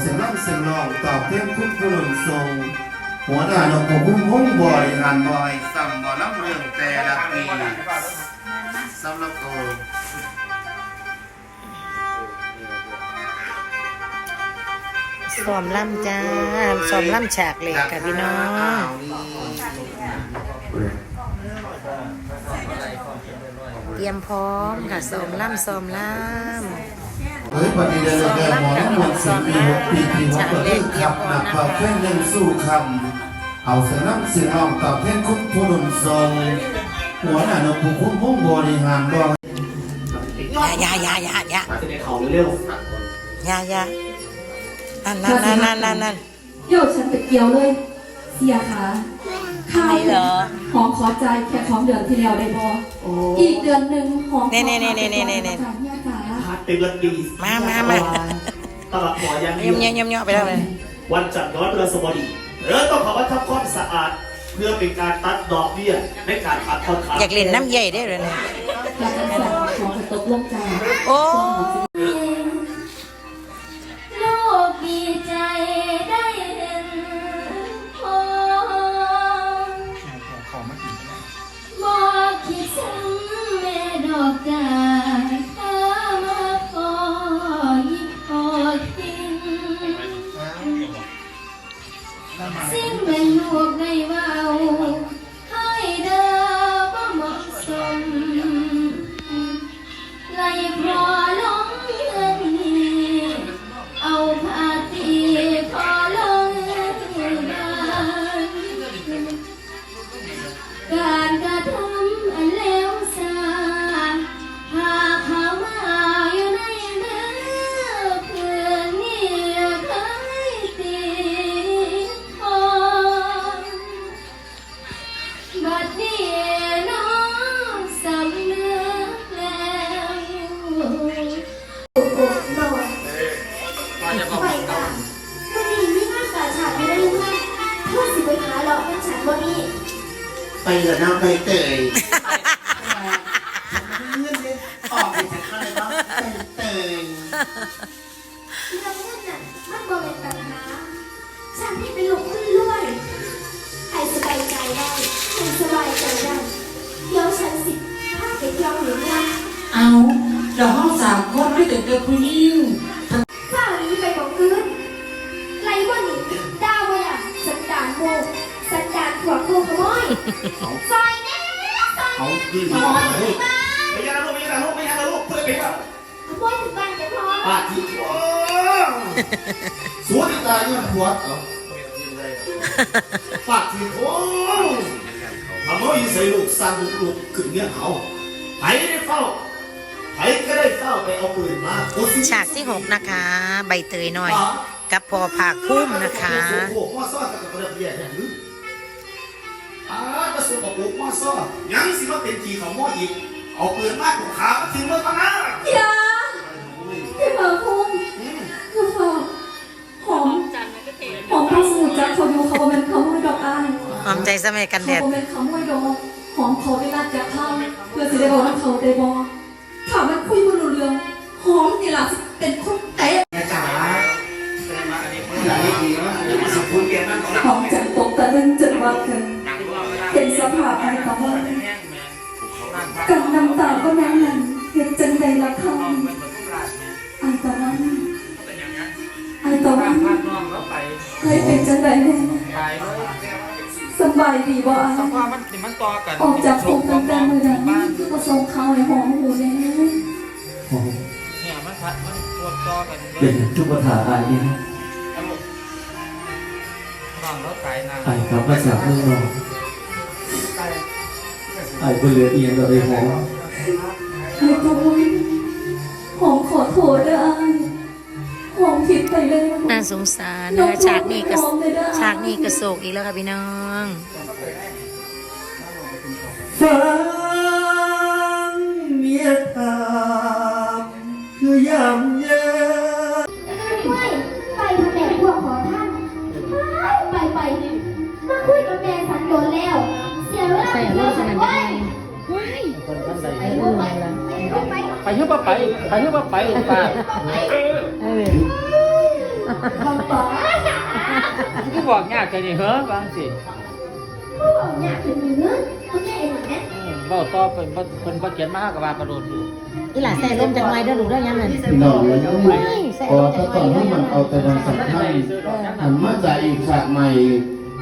เสียงร้องเสียงร้องตอบเพียงคุณผู้หนุนทรงหัวหน้านกคุ้มห้องบริหารบอยซ้ำบ่อน้ำเรื่องแต่ละปีสำหรับโกซ้อมล่ำจ้าซ้อมล่ำฉากเหล็กค่ะพี่น้องเตรียมพร้อมค่ะซ้อมล่ำซ้อมล่ำ เฮ้ยปฏิเดชแก่หมอน้ำมันสิปีหกปีปีหกก็เลยขับหนักเบาแค่หนึ่งสู้คำเอาเสียงน้ำเสียงร้องตอบเพียงคุณผู้หนุนทรงหัวหน้านกคุ้มห้องบริหารบอยำยายายายายาจะได้เขาเร็วยายานั่นนั่นนั่นนั่นนั่นนั่นเดี๋ยวฉันไปเกี่ยวเลย เสียขาค่าไม่เหรอหอมขอใจายแค่ของเดือนที่แล้วได้บอโอ้อีกเดือนหนึ่งหอมขอเน่ๆๆๆๆๆจ่ายเนี่ยขาๆพาร์ท เป็นวันดีมามามาตลอดหัวยังเยี่ยมเยี่ยมเยี่ยมเยี่ยมไปแล้วเลยวันจันทร์น้อยเรือสวัสดีเออต้องขอว่าทำความสะอาด เพื่อเป็นการตัดดอกเบี้ยในการตัดทอนขาดอยากเล่นน้ำใหญ่ได้เลยเนี่ยแล้วกันสองขอกระตกลงใจโอ้ มันบ่เป็นปัญหาฉันนี่เป็นลูกคนรวยให้สบายใจได้ให้สบายใจได้เดี๋ยวฉันสิพาไปเที่ยวหรือว่าเอาเดี๋ยวห้องสามคนไม่ถึงเกิดผู้หญิงข้าวนี้ไปของคืนไรว่านี่ดาวเลยอะสันดานโมสันดานขวดโคขโมยซอยแน่ซอยเขาขึ้นขโมยถึงบ้านไม่ยากลูกไม่ยากลูกไม่ยากลูกเพื่อเป็นว่าขโมยถึงบ้านจะพอปาที่โอ้สวน ตายยังหัวเอาปากที่โอ้ทำไมยิ่งใส่ลูกสร้างลูกขึ้นเงี้ยเขาไปได้เฝ้าไปก็ได้เฝ้าไปเอาปืนมาโอ้สิฉากที่หกนะคะ ใบเตยหน่อย กับพอผากพุ่มนะคะโอ้โหมาซ้อกับกระเบียดแห่งนี้อ่ามาสู้กับปุ๊กมาซ้อยังสิมาเป็นทีของหม้ออีกเอาปืนมากกว่าขาถึงเมื่อตอนนั้น อมใจสมัยกันเขาแดดบ่เป็นเขาไม่ดอกหอมเขาได้นัดจากเขาเพื่อสิได้บอกว่าเขาได้บอกถามมันคุยบ่รู้เรื่องหอมนี่ล่ะสิเป็นคนเตะจ๋าอย่าให้ดีนะอย่ามาสับคุณเกียรตินั่นก่อนหอมจันตกตะลึงจนว่าเกินเห็นสภาพไอ้ตะวันกับน้ำตาก็นั่งนั่นเห็นจังใดละคำไอ้ตะวันไอ้ตะวันเคยเป็นจังใดแน่ส บายดีบ่ไอ้ว่ามันนี่มันต่อกันออกจากคุกตั้งแต่มือนั้นก็ส่งข่าวให้หอมหูแน่เนี่ยมันพัดมันปวดต่อกันเป็นทุกปัญหาอายนี่นะน้องเราตายนานอายกลับมาจากเมืองนอกอายก็เหลือเอียงกับไอ้หอมไอ้ตะวันหอมขอโทษด้ วยไอ้หอมผิดไปแล้วน่าสงสารนะคะฉากนี้ก็ฉากนี้ก็โศกอีกแล้วค่ะพี่น้องฟังเมียถามคือยำเยอะไม่ไปแผนกพวกขอท่าน ไปไปมาคุยกับแม่สันโดนแล้ว เสียเวลาไปเที่ยวสันไว้ไปไปไป ไปเพื่อไป ไปเพื่อไปป้าไปลำบากก็บอกยากใจนี่เฮ้อบางสิบอกยากเป็นเนื้อเขาแค่เองนะอืมเว้าต่อเป็นบ่เพิ่นเขียนมากับว่าประโดดอยู่อีหล่าใส่ลมจังไว้เด้อลูกเด้อยังนั่นพี่น้องเลยนะขอถ้าก่อนให้มันเอาแต่วันสำคัญหันมาจากอีกฉากใหม่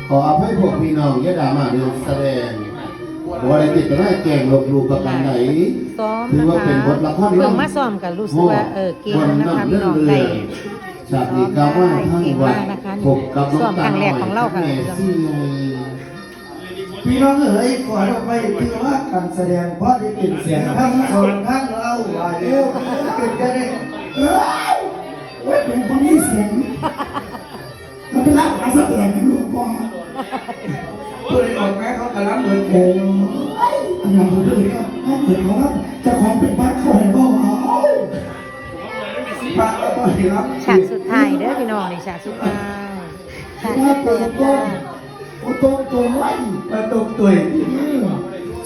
ขออภัยพวกพี่น้องยะดามาเรื่องแสดง ว่าอะไรติดก็ได้แกล้งลบหลู่กับกันไหนซ้อมถือนะว่าเป็นคะบทละครเพิ่งมาซ้อมกันรู้สึกว่าเออเก่งนะคะพี่น้องได้ฉากนี้ก็ว่าทั้งวันพบกับน้องซ้อมครั้งแรกของเราค่ะแม่ซี่ไงพี่น้องเอ๋ยขอเราไปถือว่าการแสดงเพราะได้เป็นเสียงทั้งสองทั้งเราว่าเดียวเป็นกันได้เอ้ยเว้ยเป็นคนนี้เสียงมันเป็นรักการแสดงในหลวงพ่อเกำลังเดินโค้งอันนั้นเพื่อนครับถ้าเกิดเขาครับจะของเป็นบ้านเขาให้บอกเอาพระก็เห็นครับฉากสุดท้ายเด้อพี่น้องนี่ฉากสุดท้ายฉากสุดท้ายตัวจ้าตัวตัวไว้มาตรงตัวเอง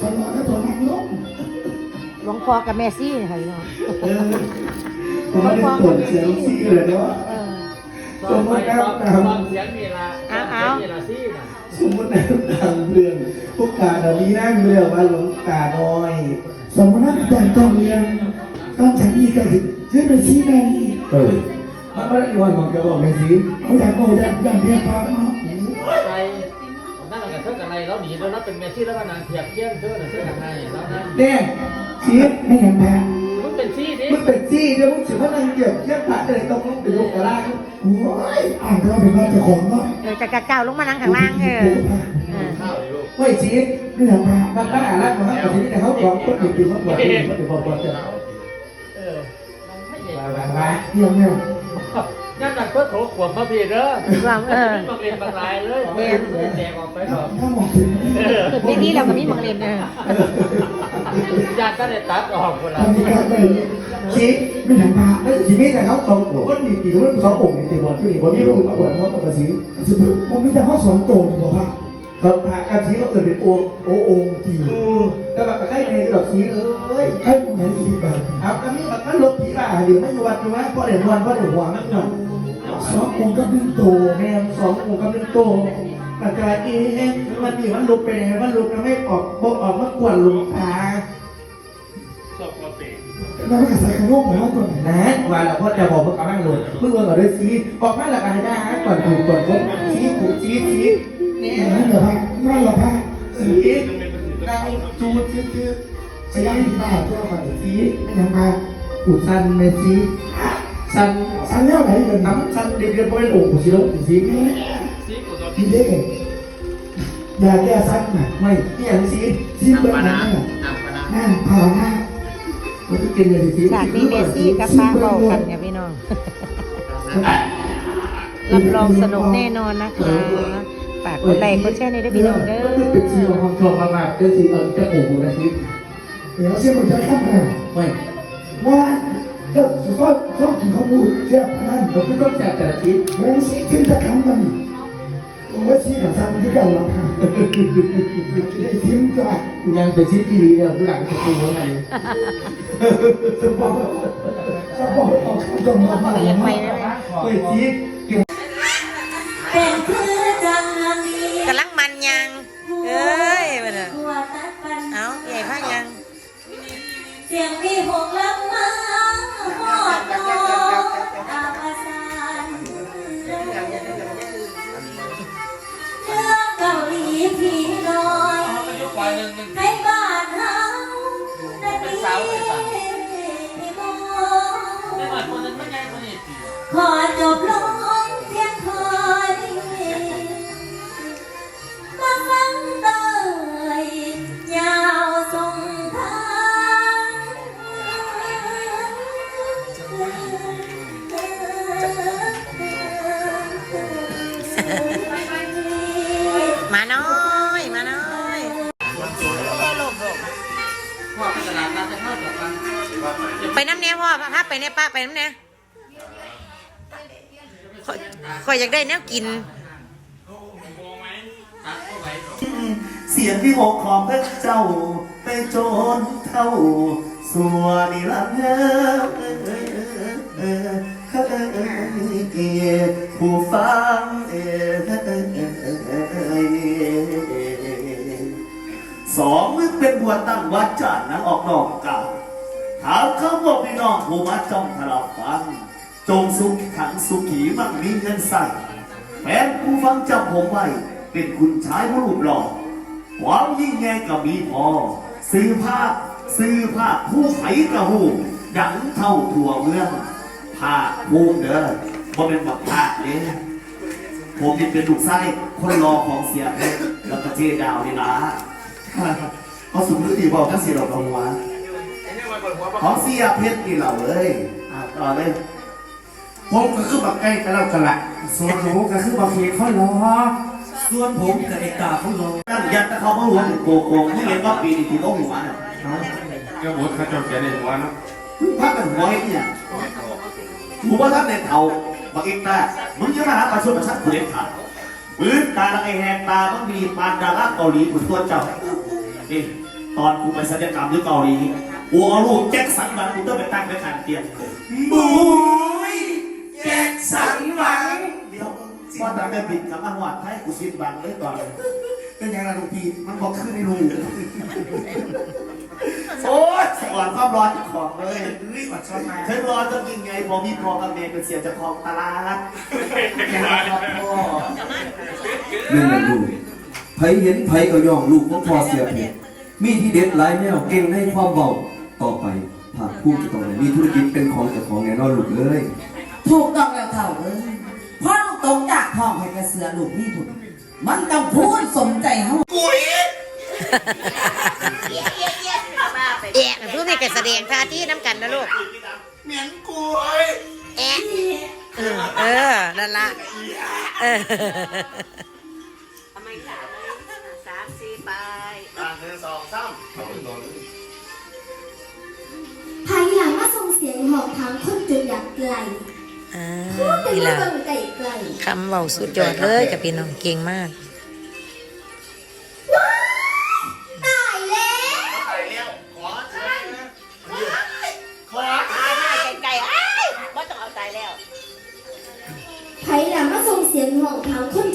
สมองและตัวนักลงหลวงพ่อกับแม่ซี่ค่ะพี่น้องเออผมไม่ได้ตรวจเสียงซี่เลยเนาะเออสมมติแล้วฟังเสียงนี่ละเอาเอาเสมมติแล้วตามเรื่องพวกตาดามีนั่งเรื่องว่าหลวงตาน้อย สมนั่งแต่งต้องเรียนต้องฉันนี่ก็ถึงชื่อเป็นชี้แม่นี่เออมันไม่ได้วันของแกบอกไม่ซีเขาอยากบอกอยากอยากเรียนพระเนาะไปนั่นก็เท่ากันไรแล้วหนีแล้วนับเป็นเมซี่แล้วก็นางเทียบเที่ยงเท่าน่ะเท่ากันไงแล้วนั่นเนี่ยชี้ไม่เห็นแพ้ เป็นซี่ดิมันเป็นจี้เดี๋ยวมึงถือว่านังเกี่ยวเทียบพระเลยต้องลงไปยกกระลาโอ้ยอ่านเราเป็นว่าจะของเนาะเออจะกะเก้าวลงมานั่งข้างล่างเออเออเฮ้ยชีสนี่แหละมามันก็อ่านแล้วมันก็ทีนี้แต่เขาบอกคนอื่นตีเขาบอกคนอื่นเขาบอกว่าจะเออมันไม่ใหญ่มามามาเยี่ยมเนี่ย นั่นน่ะก็โถขวบมาพี่เด้อความเออบางเรียนบางรายเลยแม่แจกออกไปก่อนถ้าบอกถึงจุดไม่ดีแล้วก็มีมังเรียนเออญาติก็ได้ตัดออกคนละตอนนี้ก็ไปชีสไม่ถึงมาแล้วชีวิตแต่เขาตรงคนมีกี่คนสององค์ตีบอลที่นี่บอลที่รู้มาบอลเขาต้องมาสีสมมติผมมีแต่เขาสองตัวบอกว่า เขาพากันชีเขาเกิดเป็นโองโอองตีแต่แบบใกล้ในดอกชี้เอ้ยไอ้ไหนอีกแบบครับแล้วนี่มันลบผีบ้าอยู่ไม่อยู่วัดอยู่ไหมเพราะเดี๋ยววันเพราะเดี๋ยวหัวมันหน่อยสององค์ก็เป็นโตแม่สององค์ก็เป็นโตกระจายเองมันนี่มันลุกไปไหนมันลุกแล้วไม่ออกบกออกมากวนลงตาแล้วมันก็ใส่ขนมเหมือนว่าตัวไหนนะว่าแล้วพ่อจะบอกเพื่อกำลังหลุดเพิ่งเมื่อก่อนด้วยซีออกมาแล้วกันได้ก่อนถูกก่อนคนซีถูกซีซี นี่ยนั่นเหรอพักนั่นเหรอพักซีนางจูดชื่อชื่อซีบ้าเจ้าค่ะซียังมาอุดซันเมซีซันซันแล้วไหนเดินน้ำซันเด็กเรียนพ่อเป็นโอ่งซีโร่ซีซีเด็กอย่าแก้ซันนะไม่เนี่ยซีซีเปิดหน้าหน้าพาหน้ามันจะกินเลยซีฉากนี้เมซี่กับป้าเบากันค่ะพี่น้องรับรองสนุกแน่นอนนะคะ ฝากกดไลค์กดแชร์ในเด้อพี่น้องเด้อเป็นซีของชอบมากเป็นซีเออจะโอ่งนะซีเดี๋ยวเชื่อมันจะข้ามไปไม่ว่าก็ก็ก็ถึงเขาพูดเชื่อพนันเราไม่ต้องแจกแต่ละทีแม่ซีขึ้นจะคำมันว่าซีกับซันที่กันเราค่ะได้ทิ้งจ้ะยังเป็นซีที่ดีเนี่ยผู้หลังจะพูดว่าไงจะบอกจะบอกเอาคำจมมาเรียกไปได้ไหมเฮ้ยซีเป็นคือจั ขอจบลงเพียงคอยมาฟังเตยยาวส่งทางมาน้อยมาน้อยไปน้ำเนี้ยพ่อพาไปเนี่ยป้าไปน้ำเนี้ย ข่อยข่อยอยากได้แนวกิน เสียงที่หกของพระเจ้าไปโจนเท่าสัวนิรันดร์เออเออเออผู้ฟังเอ่ยสองมึงเป็นบัวตั้งวัดจานนั้นออกนอกกาถามเขาบอกพี่น้องผู้มาจ้องทะเลาะฟัง จงสุขขังสุขีมั่งมีเงินใส่แฟนผู้ฟังจำผมไว้เป็นคุณชายผู้รูปหล่อความยิ่งใหญ่ก็มีพอ ซื้อภาพซื้อภาพผู้ไผกระหูดังเท่าทั่วเมืองภาคภูมิเด้อบ่เป็นแบบภาคเด้ผมนี่เป็นลูกไส้คนรอของเสียเพชรแล้วก็เจดาวนี่ล่ะเพราะสมมติดีบอกถ้าเสียดอกลงวะของเสียเพชรนี่เราเอ้ยอะต่อเลย ผมก็คือบักใกล้กันแล้วกันละส่วนหนูก็คือบักเขียข้อล้อส่วนผมกับไอ้กาเขาลงนั่นยัดตะเขามาหัวถึงโกโก้ไม่เห็นว่าปีนี้ที่เขาหัวน่ะก็หมดข้าจอมแกในหัวเนาะพักกันหัวไอ้เนี่ยกูว่าท่านในเท่าบักเอกตามึงจะมาหาประชดประชันกูเด็ดขาดปืนตาละไอแหกตามันมีปานดาราเกาหลีกูตัวเจ้านี่ตอนกูไปศัลยกรรมที่เกาหลีกูเอาลูกแจ็คสันมากูต้องไปตั้งไว้ข้างเตียงบุย แจ็คสันหวัง เดี๋ยวว่าแต่แม่บิดกับมาหวัดให้กูชิดบังเลยตอนเลยเป็นยังไงลูกพี่มันบอกขึ้นในรูโอ๊ยสวรรค์ความร้อนของเลยรีบมาชอบมาฉันรอจะกินไงพอมีพอกับเมย์เป็นเสียจากของตลาดแกมาครับพ่อนั่นแหละลูกไผเห็นไผก็ย่องลูกของพ่อเสียเพียมีที่เด็ดหลายแนวเก่งให้ความเบาต่อไปภาคภูมิจะต้องได้มีธุรกิจเป็นของเจ้าของแน่นอนลูกเอ้ย ถูกต้องแล้วเท่าเอ้ยพ่อลูกตรงจากห้องให้กระเสือลูกนี่ผุดมันต้องพูดสมใจเฮาแอะเพื่อมีการแสดงท่าที่น้ำกันนะลูกเหม็นกล้วยแอะเออเออ นั่นละเออภายหลังมาส่งเสียงหอบทางคนจนอยากไกล อ่าพูดเป็นนี่เรื่ละคำเบาสุดยอดเลยกับพี่น้องเก่งมากตายแล้วไก่อ้ายว่ต้องเอาตายแล้วภายหลังมาส่งเสียงหอบทางคน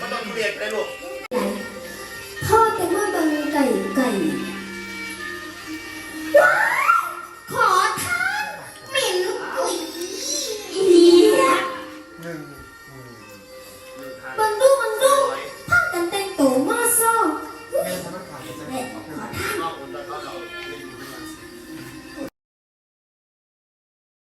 มันต้องทุเรียนเลยลูกทอดกันว่าบางไก่ไก่